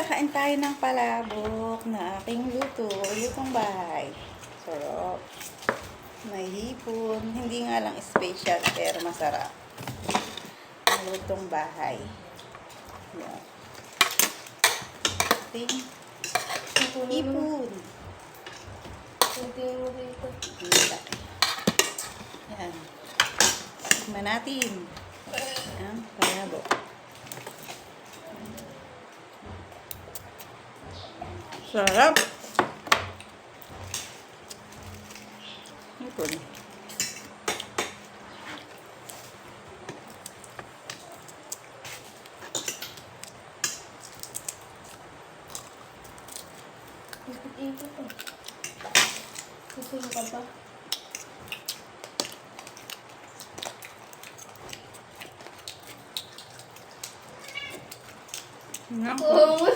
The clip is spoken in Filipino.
kakain tayo ng palabok na aking luto. Lutong bahay. Sarap. May hipon. Hindi nga lang special, pero masarap. Ang lutong bahay. Yan. Ting. Hipon. Kuntiin mo dito. Yan. Tikman natin. Yan, palabok. Sarap. Eh. Gusto mo ka ba? Nga. Oo.